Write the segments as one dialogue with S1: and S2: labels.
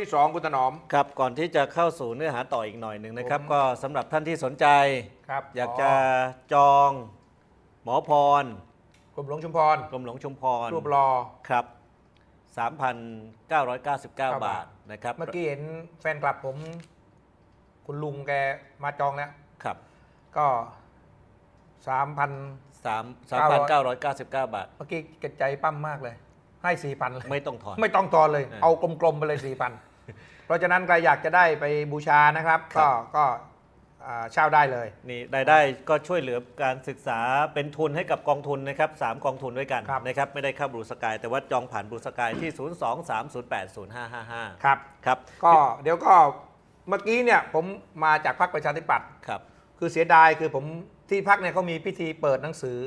S1: ครับช่วงที่สองคุณถนอม
S2: ครับก่อนที่จะเข้าสู่เนื้อหาต่ออีกหน่อยหนึ่งนะครับ
S1: ผม
S2: ก็สำหรับท่านที่สนใจ
S1: ครับ
S2: อยากจะจองหมอพร
S1: กรมหลวงชุมพร
S2: กรมหลวงชุมพร
S1: รูปรอ
S2: ครับ 3,999 บา
S1: บา
S2: ท
S1: ท
S2: นะครับ
S1: เมื่อกี้เห็นแฟนคลับผม คุณลุงแกมาจองแล้ว
S2: ครับ
S1: ก็สามพัน
S2: 3 3,999 บาท
S1: เมื่อกี้เกดใจปั้มมากเลย ให้สี่พันเลย
S2: ไม่ต้องถอน
S1: ไม่ต้องตอนเลย
S2: เออ
S1: เอากลมๆไปเลยสี่พัน เพราะฉะนั้นใครอยากจะได้ไปบูชานะครับ
S2: ครั
S1: ก็
S2: บ
S1: ก็อ่าเช่าได้เลย
S2: นี่รายได้ก็ช่วยเหลือการศึกษาเป็นทุนให้กับกองทุนนะครับสามกองทุนด้วยกัน
S1: ครับ
S2: นะครับไม่ได้เข้าบลูสกาย แต่ว่าจองผ่านบลูสกายที่ 023080555
S1: ครับ
S2: ครับ
S1: ก็เดี๋ยวก็เมื่อกี้เนี่ยผมมาจากพรรคประชาธิปัตย์
S2: ครับ
S1: คือเสียดายคือผมที่พักเนี่ยเขามีพิธีเปิดหนังสือ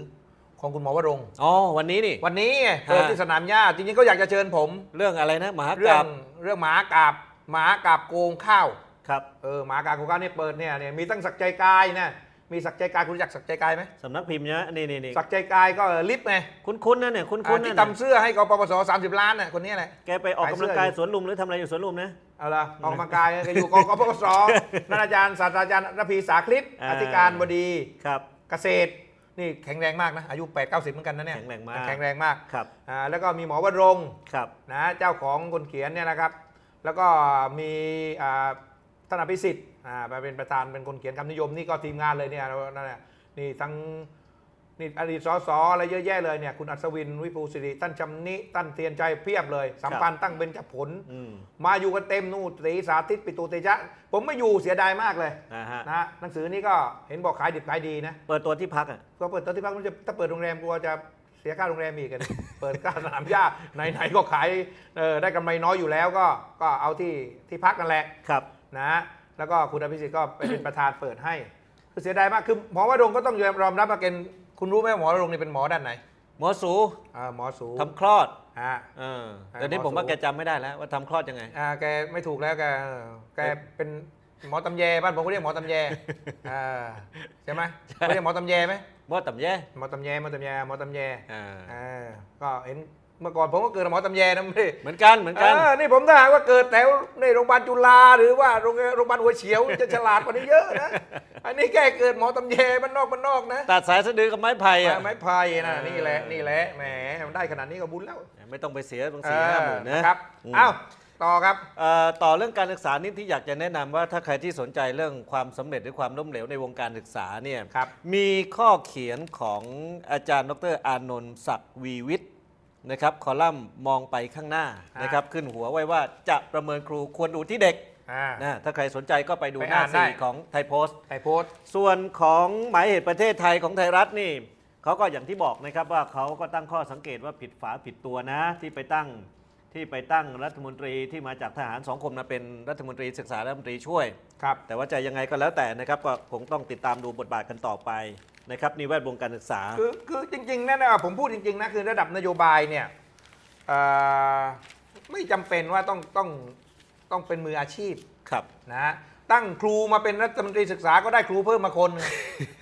S1: ของคุณหมอวรงค์
S2: อ๋อวันนี้นี่
S1: วันนี้ไงเปิดที่สนามหญ้าจริงๆก็อยากจะเชิญผม
S2: เรื่องอะไรนะมหา
S1: เรื่
S2: ก
S1: อา
S2: งบ
S1: เรื่องหมากราบหมากราบโกงข้าว
S2: ครับ
S1: เออหมากราบโกงข้าวเนี่ยเปิดเนี่ยเนี่ยมีตั้งสักใจกายนะมีสักใจกายคุณรู้จักสักใจกายไหม
S2: สำนักพิมพ์นะนี่นี่นี่
S1: สักใจกายก็เออลิฟต์ไง
S2: คุ้นๆนะเนี่ยคุ้
S1: อ่าน
S2: ๆ
S1: ที่
S2: นะ
S1: ทำเสื้อให้กปปส30ล้านน่ะคนนี้แหละ
S2: แกไปออก
S1: ขาย
S2: กำ
S1: เสื้
S2: ลั
S1: อง
S2: กาย
S1: อยู่
S2: สวนลุมหรือทำอะไรอยู่สวนลุมนะ
S1: เอาละออกกำลังกายก็อยู่กกปปส นั่นอาจารย์ศาสตราจารย์ระพีสาคลิป
S2: อ่า
S1: อธิการบดี
S2: ครับ
S1: เกษตร นี่แข็งแรงมากนะ อายุ 8 9 0เหมือนกันนะเนี่ย
S2: แข็งแรงมาก
S1: แข็งแรงมาก
S2: ครับ
S1: อ่าแล้วก็มีหมอวรงค์
S2: ครับ
S1: นะเจ้าของคนเขียนเนี่ยนะครับ แล้วก็มีอ่าท่านอภิสิทธิ์อ่ามาเป็นประธานเป็นคนเขียนคำนิยมนี่ก็ทีมงานเลยเนี่ยนั่นแหละนี่ทั้ง นี่อดีตสสอะไรเยอะแยะเลยเนี่ยคุณอัศวินวิภูสิริท่านชำนิท่านเทียนใจเพียบเลย สัมพันธ์ตั้งเป็นจับผล
S2: อืม
S1: มาอยู่กันเต็มนู่นตรีสาธิตปิตุเตชะผมไม่อยู่เสียดายมากเลย
S2: นะฮะ
S1: นะหนังสือนี้ก็เห็นบอกขายดิบขายดีนะ
S2: เปิดตัวที่พักอะ
S1: ก็เปิดตอนที่พักมันจะถ้าเปิดโรงแรมกลัวจะเสียค่าโรงแรมอีกกัน เปิดค่าสนามหญ้าไหนๆก็ขายเออได้กำไรน้อยอยู่แล้วก็ก็เอาที่ที่พักกันแหละ
S2: ครับ
S1: นะแล้วก็คุณอภิสิทธิ์ก็ไปเป็น ประธานเปิดให้คือเสียดายมากคือหมอวรงค์ก็ต้องยอมรับว่าเป็น คุณรู้ไหมว่าหมอวรงค์นี่เป็นหมอด้านไหน
S2: หมอสู
S1: อ่าหมอสู
S2: ทำคลอด
S1: อ่า
S2: เออ
S1: อ่า
S2: แต่นี้
S1: หมอ
S2: ผมว่า
S1: สู
S2: แกจำไม่ได้แล้วว่าทำคลอดยังไง
S1: อ่าแกไม่ถูกแล้วแกเออแกเป็นหมอตำแยบ้านผมก็เรียกหมอตำแยอ่าใช่ไหมเขาเรียกหมอตำแยไหม
S2: หมอต่ำแย่
S1: หมอตำแยหมอตำแยหมอตำแย
S2: อ่า
S1: อ่าก็เห็น เมื่อก่อนผมก็เกิดหมอตำแยนะไม่ได้
S2: เหมือนกันเหมือนกัน
S1: เออนี่ผมถ้าหากว่าเกิดแถวในโรงพยาบาลจุฬาหรือว่าโรงโรงพยาบาลหัวเฉียวจะฉลาดกว่านี้เยอะนะอันนี้แค่เกิดหมอตำแยมันนอกมันนอกนะ
S2: ตัดสายสะดือกับไม้ไผ่อะ
S1: ไม้พายนะ
S2: เออ
S1: นี่แหละนี่แหละแหมมันได้ขนาดนี้ก็บุญแล้ว
S2: ไม่ต้องไปเสียบางสี่ห้าหมื่น
S1: เอ
S2: นะ
S1: อครับ
S2: ม
S1: เอ้าต่อครับ
S2: เอ่อต่อเรื่องการศึกษานี่ที่อยากจะแนะนำว่าถ้าใครที่สนใจเรื่องความสำเร็จหรือความล้มเหลวในวงการศึกษาเนี่ย
S1: ครับ
S2: มีข้อเขียนของอาจารย์ ดรอานนท์ศักดิ์วีวิทย์ นะครับคอลัมน์มองไปข้างหน้า
S1: ฮะ
S2: นะครับขึ้นหัวไว้ว่าจะประเมินครูควรดูที่เด็ก
S1: อ่า
S2: นะถ้าใครสนใจก็ไปดู
S1: ไป
S2: หน้า
S1: อ่านได้
S2: สี่ของไทยโพสต์
S1: ไทยโพสต์
S2: ส่วนของหมายเหตุประเทศไทยของไทยรัฐนี่เขาก็อย่างที่บอกนะครับว่าเขาก็ตั้งข้อสังเกตว่าผิดฝาผิดตัวนะ ที่ไปตั้งที่ไปตั้งรัฐมนตรีที่มาจากทหารสองคมมาเป็นรัฐมนตรีศึกษารัฐมนตรีช่วย
S1: ครับ
S2: แต่ว่าจะยังไงก็แล้วแต่นะครับก็คงต้องติดตามดูบทบาทกันต่อไป นะครับนี่แวดวงการศึกษา
S1: คือคือจริงๆนั่นนะผมพูดจริงๆนะคือระดับนโยบายเนี่ยเอ่อไม่จำเป็นว่าต้องต้องต้องเป็นมืออาชีพ
S2: ครับ
S1: นะฮะตั้งครูมาเป็นรัฐมนตรีศึกษาก็ได้ครูเพิ่มมาคนหนึ่ง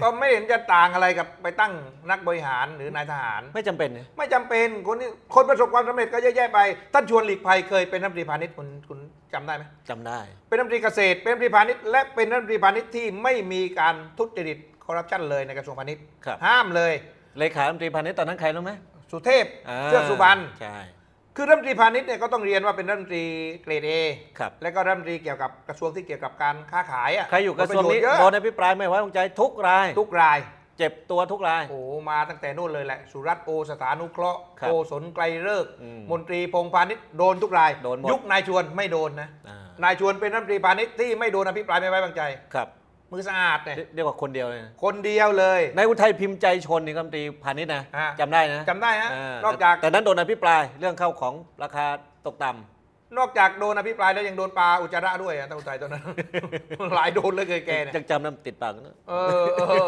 S1: ก็ไม่เห็นจะต่างอะไรกับไปตั้งนักบริหารหรือนายทหาร
S2: ไม่จำเป็นนะ
S1: ไม่จำเป็นคนที่คนประสบความสำเร็จก็เยอะแยะไปท่านชวนหลีกภัยเคยเป็นรัฐมนตรีพาณิชย์คุณคุณจำได้ไหม
S2: จำได้
S1: เป็นรัฐมนตรีเกษตรเป็นรัฐมนตรีพาณิชย์และเป็นรัฐมนตรีพาณิชย์ที่ไม่มีการทุจริตค อร์รัปชันเลยในกระทรวงพาณิชย์
S2: ครับ
S1: ห้ามเลย
S2: เลขาธิบดีพาณิชย์ตอนนั้นใครรู้ไหม
S1: สุเทพาเทือกสุบรรณ
S2: ใช่
S1: คือรัฐมนตรีพาณิชย์เนี่ยก็ต้องเรียนว่าเป็นรัฐมนตรีเกรดเอ
S2: ครับ
S1: และก็รัฐมนตรีเกี่ยวกับกระทรวงที่เกี่ยวกับการค้าขายอะ
S2: ใครอยู่กระทรวงนี้
S1: ผลปโยชเยอะ
S2: โดนอภิปรายไม่ไว้วางใจทุกราย
S1: ทุกราย
S2: เจ็บตัวทุกราย
S1: โอ้โหมาตั้งแต่นู่นเลยแหละ สุรัตน์โอสถานุเคราะห์
S2: ครับ
S1: โกศลไกลเลิกษ์
S2: อืม
S1: มนตรีพงษ์พาณิชย์โดนทุกราย
S2: โดนหมด
S1: ยุคนายชวนไม่โดนนะ
S2: อ่า
S1: นายชวนเป็นรัฐมนตรีพาณิชย์ที่ไม่โดนอภิปรายไม่ไว้วางใจ
S2: ครับ
S1: มือสะอาดเนี่ย
S2: เรียเรียกว่าคนเดียวเลยนะ
S1: คนเดียวเลย
S2: นายอุทัยพิมพ์ใจชนนี่รัฐมนตรีพาณิชย์นะ
S1: ฮะ
S2: จำได้นะ
S1: จำได้ฮะา
S2: น
S1: อกจาก
S2: แต่นั้นโดนอภิปรายเรื่องเข้าของราคาตกต่ำ
S1: นอกจากโดนอภิปรายแล้วยังโดนปลาอุจจาระด้วยอะตั้งใจตอนนั้น หลายโดนเลยเคยแกเนี่ย
S2: ยังจำน้ำติดปากนะ
S1: เออเออ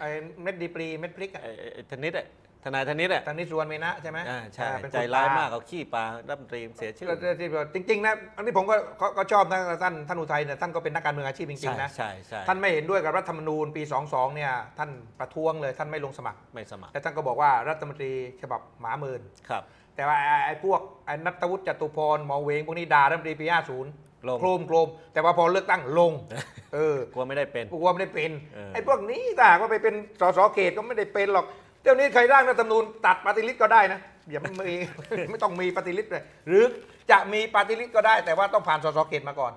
S1: ไอเม็ดดีปรีเม็ดพริกอะ
S2: ไอ้ไอ้ไอ้ธนิตอะ ทนายธนิตอะ
S1: ตอนนี้สวนเมนะใช่ไหม
S2: อ่าใช่
S1: อ่เป็น
S2: ใจ
S1: คน
S2: ร้าย
S1: ปล
S2: มากเอาขี้ปลารัฐมนตรีเสียชื่อ
S1: แล้วที่จริงๆนะอันนี้ผมก็ก็ก็ชอบนะท่านท่านอุทัยเนี่ยท่านก็เป็นนักการเมืองอาชีพจริ
S2: ใช่
S1: งๆนะ
S2: ใช่ใช่
S1: ท่านไม่เห็นด้วยกับรัฐธรรมนูญปี 22 เนี่ยท่านประท้วงเลยท่านไม่ลงสมัคร
S2: ไม่สมัคร
S1: และท่านก็บอกว่ารัฐมนตรีฉบับหมาหมื่น
S2: ครับ
S1: แแต่ว่าไอ้ไอ้พวกไอ้นัตวุฒิจตุพรหมอเวงพวกนี้ด่ารัฐมนตรีปี 50
S2: ลง
S1: โครมโครมแต่ว่าพอเลือกตั้งลง เออ
S2: กลัวไม่ได้เป็น
S1: พวกว่าไม่ได้เป็น
S2: เออ
S1: ไอ้พวกนี้ถ้าหากว่าไปเป็นสสเขตก็ไม่ได้เป็นหรอก เดี๋ยวนี้ใครร่างรัฐธรรมนูญตัดปฏิริษก็ได้นะอย่าไม่มี ไม่ต้องมีปฏิริษเลยหรือจะมีปฏิริษก็ได้ แต่ว่าต้องผ่านสสเขตมาก่อน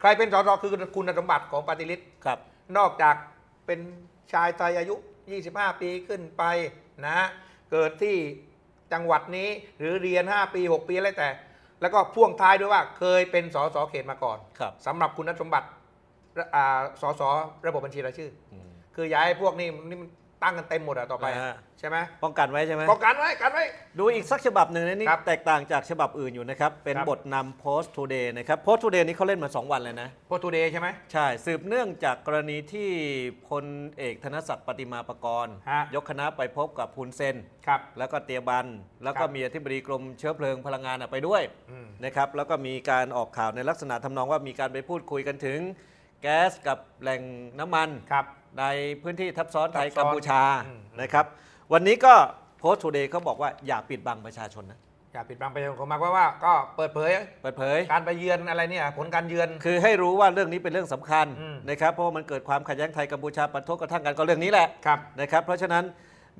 S1: ใครเป็นสสคือคุณสมบัติของปฏิริษ
S2: ครับ
S1: นอกจากเป็นชายไทยอายุ 25 ปีขึ้นไปนะฮะเกิดที่จังหวัดนี้หรือเรียน 5 ปี 6 ปีอะไรแต่ แล้วก็พ่วงท้ายด้วยว่าเคยเป็นสสเขตมาก่อน
S2: ครับ
S1: สำหรับคุณสมบัติอ่าสสระบบบัญชีรายชื่อ
S2: อืม
S1: คือย้ายพวกนี้นี่มัน ตั้งกันเต็มหมดอะต่อไป
S2: นะฮะ
S1: ใช่ไหม
S2: ป้องกันไว้ใช่ไหม
S1: ก็กันไว้กันไว้
S2: ดูอีกสักฉบับหนึ่งนะนี่
S1: ครับ
S2: แตกต่างจากฉบับอื่นอยู่นะครับ เป็น
S1: ครับ
S2: บทนำ Post Today นะครับ Post Today นี่เขาเล่นมา 2 วันเลยนะ
S1: โพทูเดย์ใช่ไหม
S2: ใช่ สืบเนื่องจากกรณีที่พลเอกธนศักดิ์ปฏิมาประกรณ์
S1: ฮะ
S2: ยกคณะไปพบกับพุนเซน
S1: ครับ
S2: แล้วก็เตียบัน แล้วก็
S1: ครับ
S2: มีอธิบดีกรมเชื้อเพลิงพลังงานอะไปด้วย
S1: อืม
S2: นะครับ แล้วก็มีการออกข่าวในลักษณะทำนองว่ามีการไปพูดคุยกันถึง แก๊สกับแหล่งน้ำมัน
S1: ครับ
S2: ในพื้นที่ทับซ้อนไทย
S1: ทับซ้อน
S2: กัมพูชา
S1: อืม
S2: นะครับ วันนี้ก็โพสต์ Today เขาบอกว่าอย่าปิดบังประชาชนนะ
S1: อย่าปิดบังประชาชนของมากว่าว่า ก็เปิดเผย
S2: เปิดเผย
S1: การไปเยือนอะไรเนี่ย ผลการเยือน
S2: คือให้รู้ว่าเรื่องนี้เป็นเรื่องสำคัญ
S1: อืม
S2: นะครับเพราะว่ามันเกิดความขัดแย้งไทยกัมพูชาปะทบกระทั่งกันก็เรื่องนี้แหละ
S1: ครับ
S2: นะครับเพราะฉะนั้น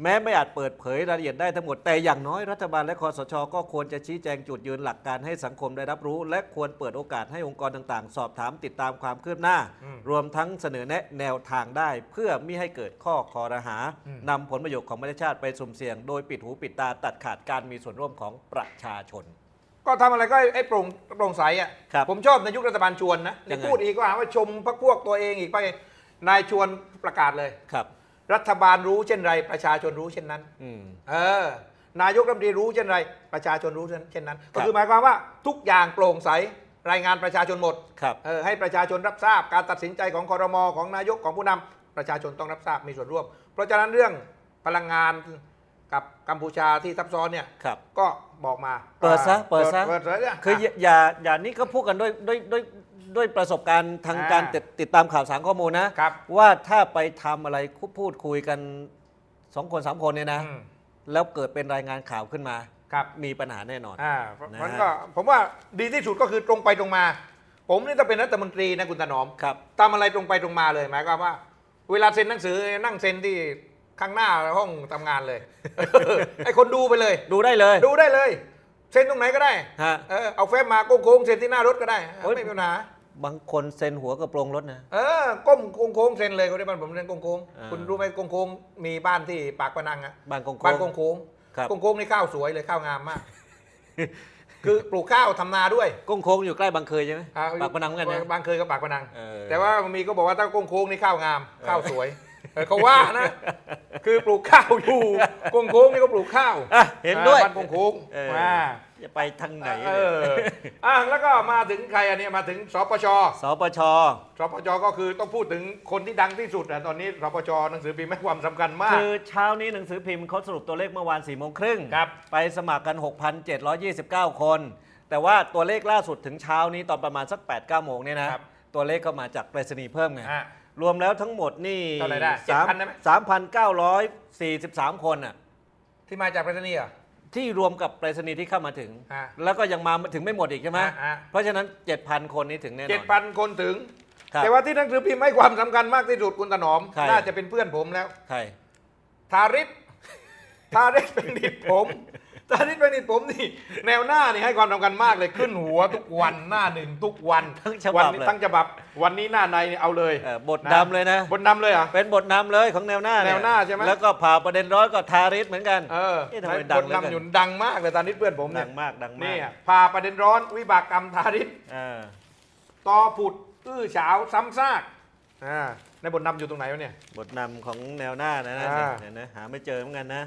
S2: แม้ไม่อาจเปิดเผยรายละเอียดได้ทั้งหมด แต่อย่างน้อยรัฐบาลและคอสช ก็ควรจะชี้แจงจุดยืนหลักการให้สังคมได้รับรู้ และควรเปิดโอกาสให้องค์กรต่างๆ สอบถามติดตามความคืบหน้า
S1: อืม
S2: รวมทั้งเสนอแนะแนวทางได้ เพื่อไม่ให้เกิดข้อคอรหา
S1: อืม
S2: นำผลประโยชน์ของประเทศชาติไปสุ่มเสี่ยง โดยปิดหูปิดตาตัดขาดการมีส่วนร่วมของประชาชน
S1: ก็ทำอะไรก็ไอ้โปร่งโปร่งใสอะ
S2: ครับ
S1: ผมชอบในยุครัฐบาลชวนนะ
S2: ยังไง
S1: พูดอีกว่าหาว่าชมพรรคพวกตัวเองอีกไปนายชวนประกาศเลย
S2: ครับ
S1: รัฐบาลรู้เช่นไร ประชาชนรู้เช่นนั้น
S2: อืม
S1: เออ นายกรัฐมนตรีรู้เช่นไร ประชาชนรู้เช่นนั้น
S2: ครั
S1: ก็
S2: บ
S1: คือหมายความว่าทุกอย่างโปร่งใสรายงานประชาชนหมด
S2: ครับ
S1: เออให้ประชาชนรับทราบการตัดสินใจของคอรมอของนายกของผู้นำประชาชนต้องรับทราบมีส่วนร่วม เพราะฉะนั้นเรื่องพลังงานกับกัมพูชาที่ซับซ้อนเนี่ย
S2: ครับ
S1: ก็บอกมา
S2: เปิดซะเปิดซะ
S1: เปิดซะเนี่ย
S2: คืออย่าอย่าอย่านี่ก็พูดกันด้วยด้วยด้วย ด้วยประสบการณ์ทาง
S1: อ่า
S2: การติดติดตามข่าวสารข้อมูลนะ
S1: ครับ
S2: ว่าถ้าไปทำอะไรพูดคุยกันสองคนสามคนเนี่ยนะ
S1: อืม
S2: แล้วเกิดเป็นรายงานข่าวขึ้นมา
S1: ครับ
S2: มีปัญหาแน่นอน
S1: อ่า
S2: นะ
S1: มันก็ผมว่าดีที่สุดก็คือตรงไปตรงมา ผมนี่ถ้าเป็นรัฐมนตรีนะคุณถนอม
S2: ครับ
S1: ทำอะไรตรงไปตรงมาเลยหมายความว่า เวลาเซ็นหนังสือนั่งเซ็นที่ข้างหน้าห้องทำงานเลย ไอ้คนดูไปเลย
S2: ดูได้เลย
S1: ดูได้เลย เซ็นตรงไหนก็ได้
S2: ฮะ
S1: เออเอาเฟซมาโค้งๆเซ็นที่หน้ารถก็ได้
S2: โอ๊ย
S1: ไม่มีปัญหา
S2: บางคนเซ็นหัวกระโปรงรถนะ
S1: เออก้มโค้งๆเซ็นเลยคนที่บ้านผมเซ็นโค้ง
S2: อ่า
S1: ๆคุณรู้ไหมโค้งๆมีบ้านที่ปากปะนังอะ
S2: บ้านโค้งๆ
S1: บ้านโค้ง
S2: ครับ
S1: ๆโค้งๆนี่ข้าวสวยเลยข้าวงามมาก คือปลูกข้าวทำนาด้วย
S2: โค้งๆอยู่ใกล้บางเคยใช่ไหม
S1: อ่
S2: ปากพนังเหมือนกันนะ
S1: บางเคยก็ปากพนัง
S2: เออ
S1: แต่ว่ามีก็บอกว่าถ้าโค้งๆนี่ข้าวงาม ข้าวสวยเออเขาว่านะ คือปลูกข้าวอยู่โค้งๆนี่ก็ปลูกข้าว
S2: อะเห็นด้วย
S1: บ้านโค้ง
S2: เออ
S1: ๆมา
S2: จะไปทางไหน
S1: เอ
S2: เนี่ย
S1: ออะแล้วก็มาถึงใครอันเนี้ยมาถึงสปช
S2: สปช
S1: สปชก็คือต้องพูดถึงคนที่ดังที่สุดอะตอนนี้สปชหนังสือพิมพ์ให้ความสำคัญมาก
S2: คือเช้านี้หนังสือพิมพ์เขาสรุปตัวเลขเมื่อวาน4ี่โมงครึ่ง
S1: ครับ
S2: ไปสมัครกัน 6,729 คน แต่ว่าตัวเลขล่าสุดถึงเช้านี้ตอนประมาณสัก8 9โมงเนี่ยนะ
S1: ครับ
S2: ตัวเลขก็มาจากไปรษณีย์เพิ่มไง
S1: อะ
S2: รวมแล้วทั้งหมดนี่
S1: เท่าไหร่ได้
S2: สาม
S1: 7,000ได้ไหม
S2: สามพันเก้าร้อยสี่สิบสามคนอะ
S1: ที่มาจากไปรษณีย์เหรอ
S2: ที่รวมกับไปรษณีย์ที่เข้ามาถึง
S1: ฮะ
S2: แล้วก็ยังมาถึงไม่หมดอีกใช่ไหม
S1: ฮะฮะ
S2: เพราะฉะนั้น 7,000 คนนี้ถึงแน่น
S1: เจ็ด
S2: อน
S1: พันคนถึง
S2: ครับ
S1: แต่ว่าที่หนังสือพิมพ์ให้ความสำคัญมากที่สุดคุณถนอม
S2: ใคร
S1: น่าจะเป็นเพื่อนผมแล้ว
S2: ใคร
S1: ทาริศทาริศเป็นนิดผม ทาริศเป็นนิดผมนี่ แนวหน้านี่ให้ความสำคัญมากเลยขึ้นหัวทุกวันหน้าหนึ่งทุกวัน
S2: ทั้งฉ
S1: วั
S2: บับ
S1: นี้
S2: เลย
S1: ทั้งฉบับวันนี้หน้าในนี่เอาเลย
S2: เออบท
S1: นะ
S2: นำเลยนะ
S1: บนนำเลยเหรอะ
S2: เป็นบทนำเลยของแนวหน้าเย
S1: แนวหน้าใช่ไหม
S2: แล้วก็ผ่าประเด็นร้อนก็ทาริสเหมือนกัน
S1: เออ
S2: เอ๊ะทำไม
S1: บ
S2: ดัง
S1: น
S2: เหลือเกิน
S1: นำอยู่ดังมากเลยตอนนี้เพื่อนผม
S2: ดั
S1: เนี่ย
S2: งมากดังมาก
S1: นี่อะพาประเด็นร้อนวิบากกรรมทาริศ
S2: เออ
S1: ต่อผุดอื้อฉาวซ้ำซากอ่าในบทนำอยู่ตรงไหนวะเนี่ย
S2: บทนำของแนวหน้านะนะ
S1: อ่า
S2: เนี่ยนะหาไม่เจอเหมือนกันนะ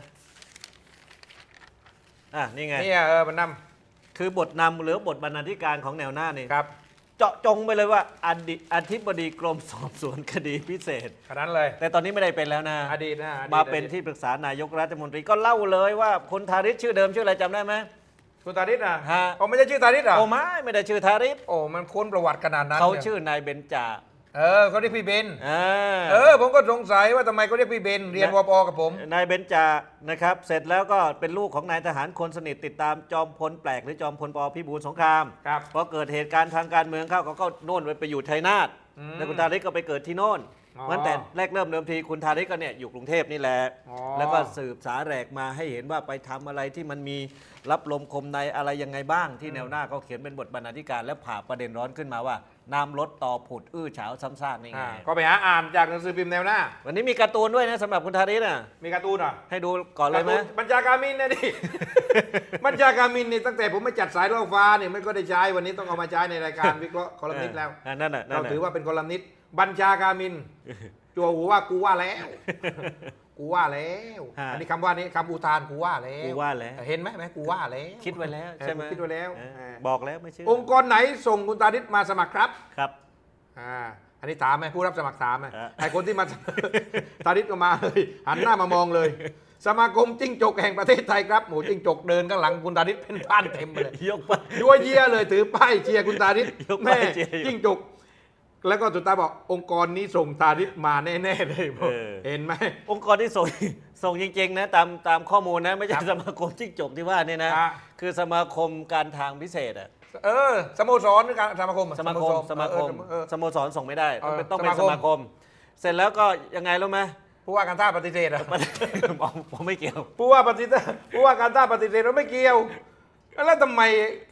S2: อะนี่ไง
S1: นี่อะเออบทน
S2: คือบทนำหรือบทบรรณาธิการของแนวหน้านี่ำ
S1: ครับ
S2: เจาะจงไปเลยว่าอดีอธิบดีกรมสอบสวนคดีพิเศษ
S1: ขนาดนั้นเลย
S2: แต่ตอนนี้ไม่ได้เป็นแล้วนะ
S1: อดีตนะอดีต
S2: มาเป็น
S1: อดีต
S2: ที่ปรึกษานายกรัฐมนตรีก็เล่าเลยว่าคุณทาริศชื่อเดิมชื่ออะไรจำได้ไหม
S1: คุณตาริศอะ
S2: ฮะ
S1: อ๋อไม่ใช่ชื่อตาริศเหรอ
S2: โอ้ไม่ไม่ได้ชื่อทาริศ
S1: โอ้มันค้นประวัติขนาดนั้น
S2: เขา
S1: นี่ย
S2: ชื่อนายเบญจา
S1: เออเขาเรียกพี่เบน
S2: อ่า
S1: เออ ผมก็สงสัยว่าทำไมเขาเรียกพี่เบนเรียนวปกับผม
S2: นายเบญจานะครับ เสร็จแล้วก็เป็นลูกของนายทหารคนสนิทติดตามจอมพลแปลกหรือจอมพลปพิบูลสงคราม
S1: ครับ
S2: พอเกิดเหตุการณ์ทางการเมืองเข้าเขาก็โน่นไปไปอยู่ชัยนาท
S1: อืม
S2: แล้วคุณทาริกก็ไปเกิดที่โน่น
S1: อ๋อ
S2: เพราะฉะนั้นแต่แรกเริ่มเดิมทีคุณทาริกก็เนี่ยอยู่กรุงเทพนี่แหละ
S1: อ๋อ
S2: แล้วก็สืบสาแหรกมาให้เห็นว่าไปทำอะไรที่มันมีรับลมคมในอะไรยังไงบ้างที่แนวหน้าเขาเขียนเป็นบทบรรณาธิการแล้วผ่าประเด็นร้อนขึ้นมาว่าน้ำลดต่อผุดอื้อฉาวซ้ำซากนี่ไง
S1: อ่าก็ไปหาอ่านจากหนังสือพิมพ์แนวหน้า
S2: วันนี้มีการ์ตูนด้วยนะสำหรับคุณทาริกน่ะ
S1: มีการ์ตูนเหรอะ
S2: ให้ดูก่อนเลยไหม
S1: บัญชาการมินนะดิ บัญชาการมินนี่ตั้งแต่ผมไม่จัดสายล่อฟ้าเนี่ยไม่ก็ได้ใช้วันนี้ต้องเอามาใช้ในรายการวิเคราะห์คอลัมนิสต์แล้ว
S2: อ่านั่นน่ะนั่น
S1: เรา
S2: น่ะ
S1: ถือว่าเป็นคอลัมนิสต์ บัญชาการมิน จัวหูว่ากูว่าแล้ว กูว่าแล้ว
S2: ฮะ
S1: อันนี้คำว่านี้คำอุทานกูว่าแล้ว
S2: กูว่าแล้ว
S1: เห็นไหมไหมกูว่าแล้ว
S2: คิดไว้แล้ว
S1: เออ
S2: ใช่ไหม
S1: คิดไว้แล้ว
S2: เออ
S1: เออ
S2: บอกแล้วไม่เชื่อ
S1: องค์กรไหนส่งคุณตาดิษมาสมัครครับ
S2: ครับ
S1: อ่า อันนี้ถามไหมผู้รับสมัครถามไหม
S2: เออ
S1: ไอคนที่มา ตาดิษก็มาเลย หันหน้ามามองเลย สมาคมจิ้งจกแห่งประเทศไทยครับ หมูจิ้งจกเดินข้างหลังคุณตาดิษเป็นบ้านเต็มไปเลย
S2: ยกไป
S1: ยัวเยียเลยถือป้ายเชียร์คุณตาดิษ
S2: ยกป้า
S1: แม่
S2: ยเชียร์อยู่
S1: จิ้งจก แล้วก็สุดท้ายบอกองค์กรนี้ส่งตาดิษมาแน่ๆเลยบอก
S2: เออ
S1: เห็นไหม
S2: องค์กรที่ส่ง ส่งจริงๆนะตามตามข้อมูลนะไม่ใช่
S1: ครับ
S2: สมาคมจิ้งจกที่ว่าเนี่ยนะ
S1: อะ
S2: คือสมาคมการทางพิเศษอะ
S1: เออสโมสรหรือการสมาคม
S2: สมาคมสมาคม
S1: เออ
S2: สโมสรส่งไม่ได้ต้องเป็น
S1: เออ
S2: ต้องเป็น
S1: ส
S2: ส
S1: มา
S2: มา
S1: ค
S2: ค
S1: ม
S2: มเสร็จแล้วก็ยังไงรู้ไหม
S1: ผู้ว่าการท่าปฏิเสธอะ
S2: ผมผมไม่เกี่ยว
S1: ผู้ว่าปฏิเสธผู้ว่าการท่าปฏิเสธเราไม่เกี่ยว แล้วทำไม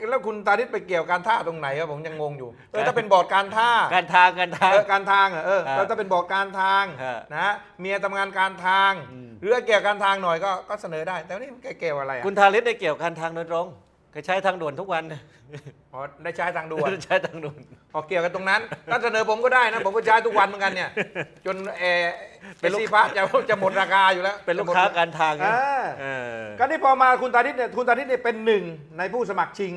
S1: แล้วคุณตาดิษไปเกี่ยวการท่าตรงไหนอะผมยังงงอยู่เออถ้าเป็นบอร์ดการท่า
S2: การทางการทาง
S1: เออการทางอะเออ
S2: อ่า
S1: แล้วถ้าเป็นบอร์ดการทาง
S2: ฮะ
S1: นะเมียทำงานการทาง
S2: อืม
S1: หรือเกี่ยวกับการทางหน่อยก็ก็เสนอได้ แต่ว่านี่มันเกี่ยวอะไรอะ
S2: คุณทาริศได้เกี่ยวการทางโดยตรง เคยใช้ทางด่วนทุกวัน
S1: อ๋อได้ใช้ทางด่วน
S2: ใช้ทางด่วน
S1: ออกเกี่ยวกันตรงนั้นถ้าเสนอผมก็ได้นะ ผมก็ใช้ทุกวันเหมือนกันเนี่ย จนเออ
S2: เป็
S1: เป็นน
S2: ลูก
S1: ซีพาจะจะหมดราคาอยู่แล้ว
S2: เป็นลูกค้าการทางนะ
S1: อ่า
S2: เออ
S1: ก็นี่พอมาคุณตาทิตเนี่ยคุณตาทิตเนี่ยเป็นหนึ่งในผู้สมัครชิง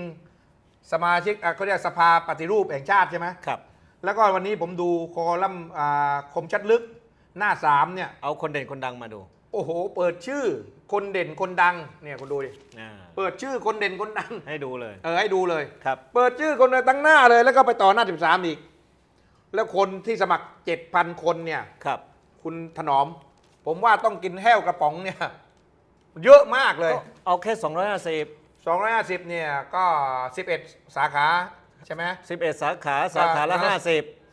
S1: สมาชิกอะเขาเรียกสภาปฏิรูปแห่งชาติใช่ไหม
S2: ครับ
S1: แล้วก็วันนี้ผมดูคอลัมน์อ่าคมชัดลึกหน้าสามเนี่ย
S2: เอาคนเด่นคนดังมาดู
S1: โอ้โห เปิดชื่อคนเด่นคนดังเนี่ยคุณดูดิ
S2: อ่า
S1: เปิดชื่อคนเด่นคนดัง
S2: ให้ดูเลย
S1: เออให้ดูเลย
S2: ครับ
S1: เปิดชื่อคนตั้งหน้าเลย แล้วก็ไปต่อหน้า 13 อีก แล้วคนที่สมัคร 7,000 คนเนี่ย
S2: ครับ
S1: คุณถนอม ผมว่าต้องกินแห้วกระป๋องเนี่ย เยอะมากเลย
S2: ก็เอาแค่ 250
S1: 250 เนี่ยก็ 11 สาขาใช่ไหม
S2: 11 สาขาสาขาละ
S1: อ่า
S2: 50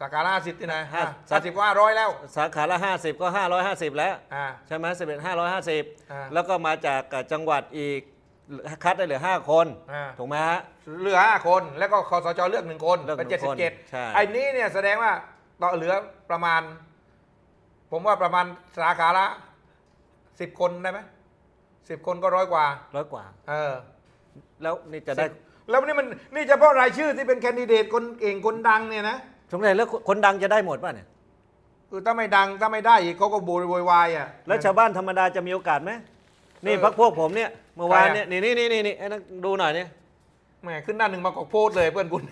S1: สาขาละ50ที่ไหน
S2: ห้า
S1: ห้าสิบว่าร้อยแล้ว
S2: สาขาละ 50 ก็ 550 แล้ว
S1: อ่า
S2: ใช่ไหม11
S1: อ่า
S2: 550แล้วก็มาจากจังหวัดอีกคัดได้เหลือ 5 คน
S1: อ่า
S2: ถูกไหมฮะ
S1: เหลือ5คนแล้วก็คอสชเลือกหนึ่งคน
S2: เลือก
S1: เป็น
S2: หนึ่งคน
S1: 77
S2: ใช่
S1: ไอ้นี้เนี่ยแสดงว่าต่อเหลือประมาณ ผมว่าประมาณสาขาละ10คนได้ไหมสิบคนก็ร้อยกว่า
S2: ร้อยกว่า
S1: เออ
S2: แล้วนี่จะได้
S1: แล้วนี่มันนี่เฉพาะรายชื่อที่เป็นแคนดิเดตคนเก่งคนดังเนี่ยนะ
S2: สงสัยแล้วคนดังจะได้หมดป่ะเนี่ย
S1: คือถ้าไม่ดังถ้าไม่ได้อีกเขาก็โวยวายอะ
S2: แล้วชาวบ้านธรรมดาจะมีโอกาสไหมนี่
S1: เออ
S2: พักพวกผมเนี่ยเมื่อวาน
S1: ใครอะ
S2: เนี่ยนี่นี่นี่นี่นี่ให้นักดูหน่อยเนี่ย
S1: แหมขึ้นหน้าหนึ่งมากอกโพสต์เลยเพื่อนคุณ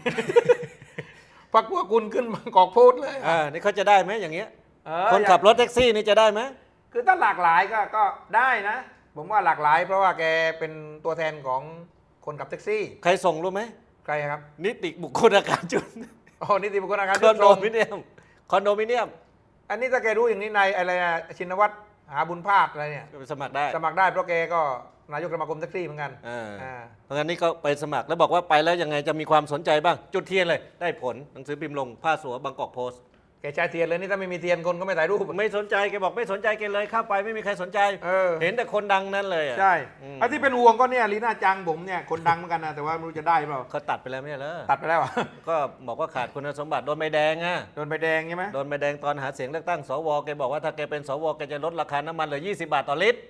S1: พักพวกคุณขึ้นมากอกโพสต์เลย
S2: อ่านี่เขาจะได้ไหมอย่างเงี้ย
S1: เออ
S2: คนขับรถแท็กซี่นี่จะได้ไหม
S1: คือถ้าหลากหลายก็ก็ได้นะ ผมว่าหลากหลาย เพราะว่าแกเป็นตัวแทนของคนขับแท็กซี่
S2: ใครส่งรู้ไหม
S1: ใครครับ
S2: นิติบุคคลอาการจุน
S1: อ๋อนิติบุคคลอาการ
S2: คอนโด
S1: ส่ง
S2: มิเนียมคอนโดมิเนียม
S1: อันนี้ถ้าแกรู้อย่างนี้ในอะไรนะชินวัตรหาบุญภาคอะไรเนี่ย
S2: ไปสมัครได้
S1: สมัครได้เพราะแกก็นายกสมาคมแท็กซี่เหมือนกัน
S2: อ่า
S1: อ่า
S2: เพราะงั้นนี่ก็ไปสมัครแล้วบอกว่าไปแล้วยังไงจะมีความสนใจบ้าง จุดเทียนเลย ได้ผลหนังสือพิมพ์ลงผ้าสัวบางกอกโพสต์
S1: แกใช้เทียนเลยนี่ถ้าไม่มีเทียนคนก็ไม่ถ่ายรูป
S2: ไม่สนใจแกบอกไม่สนใจแกเลยเข้าไปไม่มีใครสนใจ
S1: เออ
S2: เห็นแต่คนดังนั้นเลยอะ
S1: ใช่
S2: อืม
S1: ไอ้ที่เป็นห่วงก็เนี่ยลีน่าจังผมเนี่ยคนดังเหมือนกันนะแต่ว่าไม่รู้จะได้เปล่า
S2: เขาตัดไปแล้วไม่ใช่เหรอ
S1: ตัดไปแล้วอะ
S2: ก็บอกว่าขาดคุณสมบัติโดนใบแดงอะ
S1: โดนใบแดงใช่ไหม
S2: โดนใบแดงตอนหาเสียงเลือกตั้งสวแกบอกว่าถ้าแกเป็นสวแกจะลดราคาน้ำมันเหลือ20 บาทต่อลิตร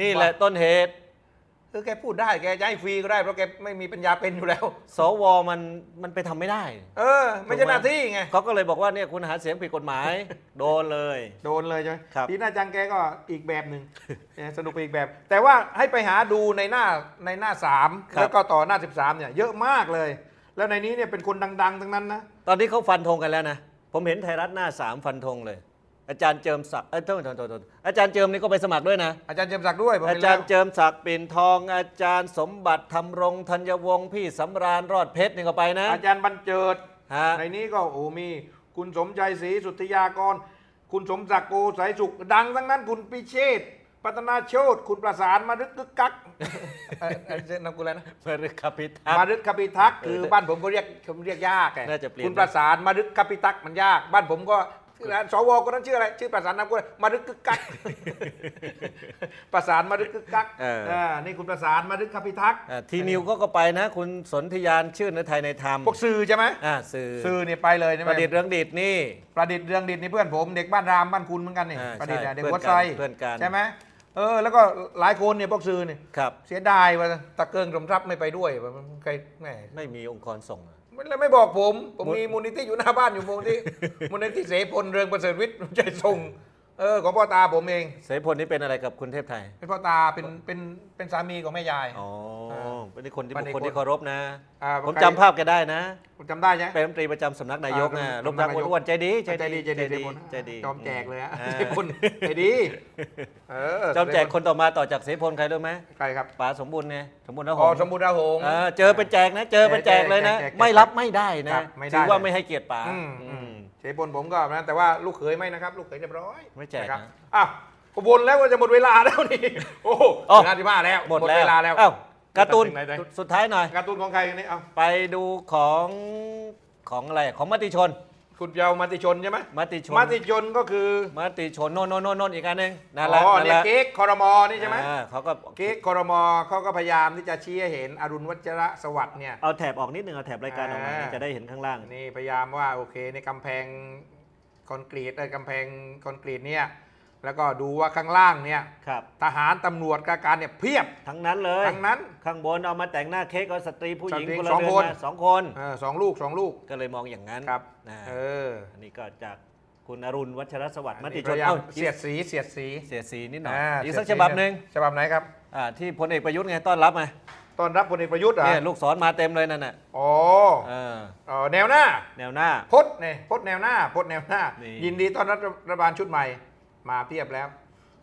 S2: นี่แหละต้นเหตุ
S1: คือแกพูดได้แกจะให้ฟรีก็ได้เพราะแกไม่มีปัญญาเป็นอยู่แล้ว
S2: สวมันมันไปทำไม่ได้
S1: เออ ไม่ใช่หน้าที่ไง
S2: เขาก็เลยบอกว่าเนี่ยคุณหาเสียงผิดกฎหมาย โดนเลย
S1: โดนเลยใช่ไหม
S2: ครับ
S1: ลีน่าจังแกก็อีกแบบหนึ่งเนี่ยสนุกไปอีกแบบ แต่ว่าให้ไปหาดูในหน้าในหน้าสามแล้วก็ต่อหน้า 13เนี่ยเยอะมากเลย แล้วในนี้เนี่ยเป็นคนดัง ๆ ทั้งนั้นนะ
S2: ตอนนี้เขาฟันธงกันแล้วนะ ผมเห็นไทยรัฐหน้าสามฟันธงเลย อาจารย์เจิมศักดิ์เอ้ยโทษโทษโทษโทษอาจารย์เจิมนี่ก็ไปสมัครด้วยนะ
S1: อาจารย์เจมส์ศักดิ์ด้วยผม
S2: อา
S1: เห็น
S2: จาร
S1: แล้ว
S2: ย์เจิมศักดิ์ปิ่นทอง อาจารย์สมบัติธรรมรงธัญวงศ์พี่สำราญรอดเพชรนี่ก็ไปนะ
S1: อาจารย์บรรเจิด
S2: ฮะ
S1: ในนี้ก็โอ้มี คุณสมใจศรีสุทธิยากร คุณสมศักดิ์โกสายสุข ดังทั้งนั้นคุณปิเชษฐ์พัฒนาโชตคุณประสานมารึกกึกกักเอ่อเอ่อนามกุลอะไรนะ
S2: เพื่อคพิทัก
S1: มา
S2: ษ์
S1: รึกคปิทักษ์
S2: เออ
S1: คือบ้านผมก็เรียกผมเรียกยากไง
S2: น่าจะเปลี่ยน
S1: คุณประสานมารึกคปิทักษ์มันยาก บ้านผมก็ สวคนนั้นชื่ออะไร ชื่อประสานนามกุลมารึกกึกกัก ประสานมารึกกึกกัก
S2: เออ
S1: เออนี่คุณประสานมารึกคปิทักษ์
S2: อ่าทีนิวก็ก็ไปนะ คุณสนธยานชื่นในไทยในธรรม
S1: พวกสื่อใช่ไหม
S2: อ่าสื่อ
S1: สื่อเนี่ยไปเลยใช่ไหม
S2: ประดิษฐ์เรื่องดิดนี่
S1: ประดิษฐ์เรืองดิษฐ์นี่เพื่อนผมเด็กบ้านรามบ้านคุณเหมือนกันนี่
S2: อ่า
S1: ประดิษฐ์
S2: ใช่
S1: อะเด็ก
S2: เพื่
S1: วั
S2: อ
S1: ด
S2: นกัน
S1: ไซ
S2: เพื่อนกัน
S1: ใช่ไหมเออแล้วก็หลายคนเนี่ยพวกสื่อนี่
S2: ครับ
S1: เสียดายว่าตะเกิงสมทรัพย์ไม่ไปด้วยว่ามันใครแหม
S2: ไม่มีองค์กรส่งอะ
S1: มันเลยไม่บอกผม ผม
S2: มูล
S1: มีมูลนิธิอยู่หน้าบ้านอยู่มูลนิธิมูลนิธิเสพลเรืองประเสริฐวิทย์ใจส่ง เออของพ่อตาผมเอง
S2: เสพลนี่เป็นอะไรกับคุณเทพไทย
S1: เป็นพ่อตาเป็นเป็นเป็นสามีของแม่ยาย
S2: อ๋อ
S1: อ่า
S2: เป็นคนที่
S1: เป็น
S2: บุคคล
S1: คน
S2: ที่เคารพนะ
S1: อ่า
S2: ผม
S1: ใคร
S2: จำภาพแกได้นะ
S1: ผมจำได้ใช่ไหม
S2: เป็นรัฐมนตรีประจำสำนักนายกนะ
S1: อ่า
S2: รูปร่าง
S1: สำนักนายก
S2: อ้วนๆใจดี
S1: ใจดีใจดีใจดี
S2: ใจดี
S1: จอมแจกเลยฮะ
S2: อ่า
S1: เสพลใจดีเออ
S2: จอมแจกคนต่อมาต่อจากเสพลใครรู้ไหม
S1: ใครครับ
S2: ป๋าสมบูรณ์ไงสมบูรณ์นะห
S1: อ๋องสมบูรณ์ราหงษ์
S2: เออเจอเป็นแจกนะ เจอเป็นแจกเลยนะ
S1: แจกแจกแจก
S2: ไม่รับไม่ได้
S1: ครั
S2: นะ
S1: บไม่ได้
S2: ถือว่า
S1: เลย
S2: ไม่ให้เกียรติป๋า
S1: อืม
S2: อื
S1: อืม
S2: ม
S1: เฉยปนผมก็นะแต่ว่าลูกเขยไม่นะครับ ลูกเขยเรียบร้อย
S2: ไม่แจก
S1: นะครับ
S2: นะ
S1: อ้าวก็วนแล้วก็จะหมดเวลาแล้วนี่โอ้โห
S2: อ๋อ
S1: นาทีห้าแล้ว
S2: หมด
S1: เวลาแล้ว
S2: เอ้าการ์ตูน
S1: จะตัดสินไหน
S2: สุดท้ายหน่อย
S1: การ์ตูนของใครกันนี่เอา
S2: ไปดูของของอะไรของมติชน
S1: คุณเยาวมติชนใช่ไหม
S2: มติชน
S1: มติชนก็คือ
S2: มติชนโน่นโน่นโน่นโน่นอีกอันหนึ่งนั่
S1: อ๋
S2: นแหละ
S1: อ
S2: นั่น
S1: เนี่
S2: แห
S1: ย
S2: ละ
S1: เค้กคอรมอนี่ใช่ไหม
S2: อ่าเขาก็
S1: เค้กคอรมอเขาก็พยายามที่จะชี้ให้เห็นอรุณวัชระสวัสดิ์เนี่ย
S2: เอาแถบออกนิดนึงเอาแถบรายการออกมา
S1: อ่า
S2: เนี่ยจะได้เห็นข้างล่าง
S1: นี่พยายามว่าโอเคในกำแพงคอนกรีตเออกำแพงคอนกรีตเนี่ย แล้วก็ดูว่าข้างล่างเนี่ย
S2: ครับ
S1: ทหารตำรวจกาการเนี่ยเพียบ
S2: ทั้งนั้นเลย
S1: ทั้งนั้น
S2: ข้างบนเอามาแต่งหน้าเค้กเอาสตรีผู้หญิง
S1: สตรี
S2: คนละ
S1: สอง
S2: เรื
S1: คน
S2: นมาสองคน
S1: เออสองลูกสองลูก
S2: ก็เลยมองอย่างนั้น
S1: ครับ
S2: นะ
S1: เออ
S2: อันนี้ก็จากคุณอรุณวัชรสวัสดิ์มติช
S1: พ
S2: น
S1: ยายาม
S2: เอ้า
S1: เสียดสีเสียดสี
S2: เสียดสีนิดหน่อยาอีก
S1: เสี
S2: สั
S1: ย
S2: ก
S1: ด
S2: ฉบับหนึ่ง
S1: ฉบับไหนครับ
S2: อ่าที่พลเอกประยุทธ์ไงต้อนรับไง
S1: ตอนรับพลเอกประยุทธ์เหรอ
S2: เนี่ยลูกศรมาเต็มเลยนั่นน่ะ
S1: อ๋อ
S2: เออ
S1: เออแนวหน้า
S2: แนวหน้า
S1: พดเนี่ยพดแนวหน้าพดแนวหน้า
S2: นี่
S1: ยินดีต้อนรับรัฐบาลชุดใหม่ มาเพียบแล้ว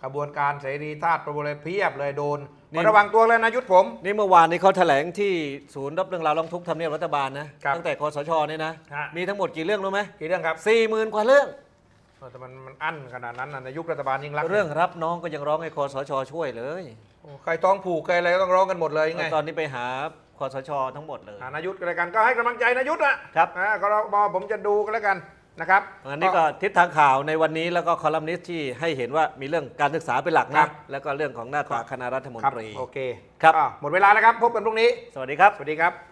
S1: ขบวนการเสรีทาสประบเลยเพียบเลยโดนระวังตัวเลยนะยุทธผม
S2: นี่เมื่อวานนี้เขาแถลงที่ศูนย์รับเรื่องราวร้องทุกข์ทำเนียบรัฐบาลนะครับตั้งแต่คอสชเนี่ยนะ
S1: ฮะ
S2: มีทั้งหมดกี่เรื่องรู้ไหม
S1: กี่เรื่องครับ
S2: สี่หมื่นกว่าเรื่อง
S1: เออแต่มันมันอั้นขนาดนั้นนะในยุครัฐบาลยิ่งรักษณ์
S2: เรื่องรับน้องก็ยังร้องให้คอสชช่วยเลย
S1: โอ้ใครท้องผูกใครอะไรก็ต้องร้องกันหมดเลยยังไง
S2: ตอนนี้ไปหาคอสชทั้งหมดเลย
S1: อ่านายุทธกันแล้วกันก็ให้กำลังใจนายุทธนะครับอ่าก็เราบอผมจะดูกันแล้วกัน นะครับ
S2: อันนี้ก็ทิศทางข่าวในวันนี้แล้วก็คอลัมนิสต์ที่ให้เห็นว่ามีเรื่องการศึกษาเป็นหลัก
S1: ครั
S2: นะ
S1: บ
S2: แล้วก็เรื่องของหน้าตาคณะรัฐมน
S1: ครับ
S2: ตรี
S1: โอเค
S2: ครับ
S1: อ่าหมดเวลาแล้วครับพบกันพรุ่งนี้
S2: สวัสดีครับ
S1: สวัสดีครับ